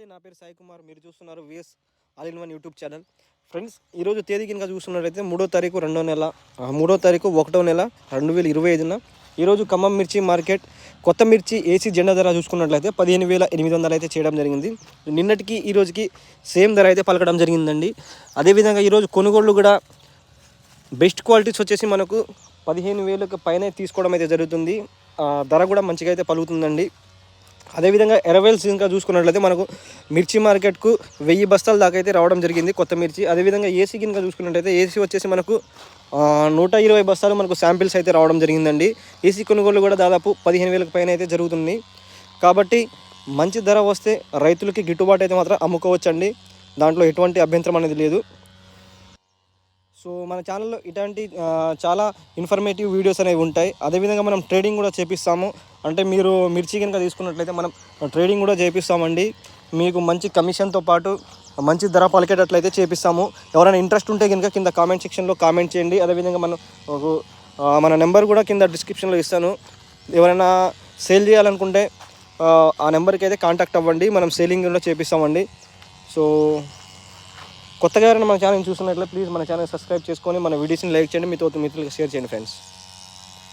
నమస్తే నా పేరు సాయి కుమార్. మీరు చూస్తున్నారు VS all in one YouTube channel friends ఈరోజు తేదీ కనుక చూస్తున్నట్లయితే మూడో తారీఖు రెండో నెల మూడో తారీఖు ఒకటో నెల రెండు వేల ఇరవై ఐదున ఈరోజు ఖమ్మం మిర్చి మార్కెట్ కొత్త మిర్చి ఏసీ జెండా ధర చూసుకున్నట్లయితే పదిహేను వేల ఎనిమిది వందలు అయితే చేయడం జరిగింది. నిన్నటికి ఈ రోజుకి సేమ్ ధర అయితే పలకడం జరిగిందండి. అదేవిధంగా ఈరోజు కొనుగోళ్ళు కూడా బెస్ట్ క్వాలిటీస్ వచ్చేసి మనకు పదిహేను వేలకు పైన తీసుకోవడం అయితే జరుగుతుంది. ధర కూడా మంచిగా అయితే పలుకుతుందండి. అదేవిధంగా ఎరవేల్ సీజన్గా చూసుకున్నట్లయితే మనకు మిర్చి మార్కెట్కు వెయ్యి బస్తాల దాకా అయితే రావడం జరిగింది కొత్త మిర్చి. అదేవిధంగా ఏసీ కింద చూసుకున్నట్లయితే ఏసీ వచ్చేసి మనకు నూట ఇరవై బస్తాలు మనకు శాంపిల్స్ అయితే రావడం జరిగిందండి. ఏసీ కొనుగోలు కూడా దాదాపు పదిహేను వేలకు పైన అయితే జరుగుతుంది. కాబట్టి మంచి ధర వస్తే రైతులకి గిట్టుబాటు అయితే మాత్రం అమ్ముకోవచ్చండి. దాంట్లో ఎటువంటి అభ్యంతరం అనేది లేదు. సో మన ఛానల్లో ఇటువంటి చాలా ఇన్ఫర్మేటివ్ వీడియోస్ అనేవి ఉంటాయి. అదేవిధంగా మనం ట్రేడింగ్ కూడా చేపిస్తాము. అంటే మీరు మిర్చి కనుక తీసుకున్నట్లయితే మనం ట్రేడింగ్ కూడా చేపిస్తామండి. మీకు మంచి కమిషన్తో పాటు మంచి ధర పలికేటట్లయితే చేపిస్తాము. ఎవరైనా ఇంట్రెస్ట్ ఉంటే కనుక కింద కామెంట్ సెక్షన్లో కామెంట్ చేయండి. అదేవిధంగా మనం ఒక- మన నెంబర్ కూడా కింద డిస్క్రిప్షన్లో ఇస్తాను. ఎవరైనా సేల్ చేయాలనుకుంటే ఆ, ఆ నెంబర్కి అయితే కాంటాక్ట్ అవ్వండి. మనం సేలింగ్ కూడా చేపిస్తామండి. సో కొత్తగా ఎవరైనా మన ఛానల్ చూస్తున్నట్లయితే ప్లీజ్ మన ఛానల్ సబ్స్క్రైబ్ చేసుకొని మన వీడియోస్ని లైక్ చేయండి. మీతో మిత్రులకు షేర్ చేయండి ఫ్రెండ్స్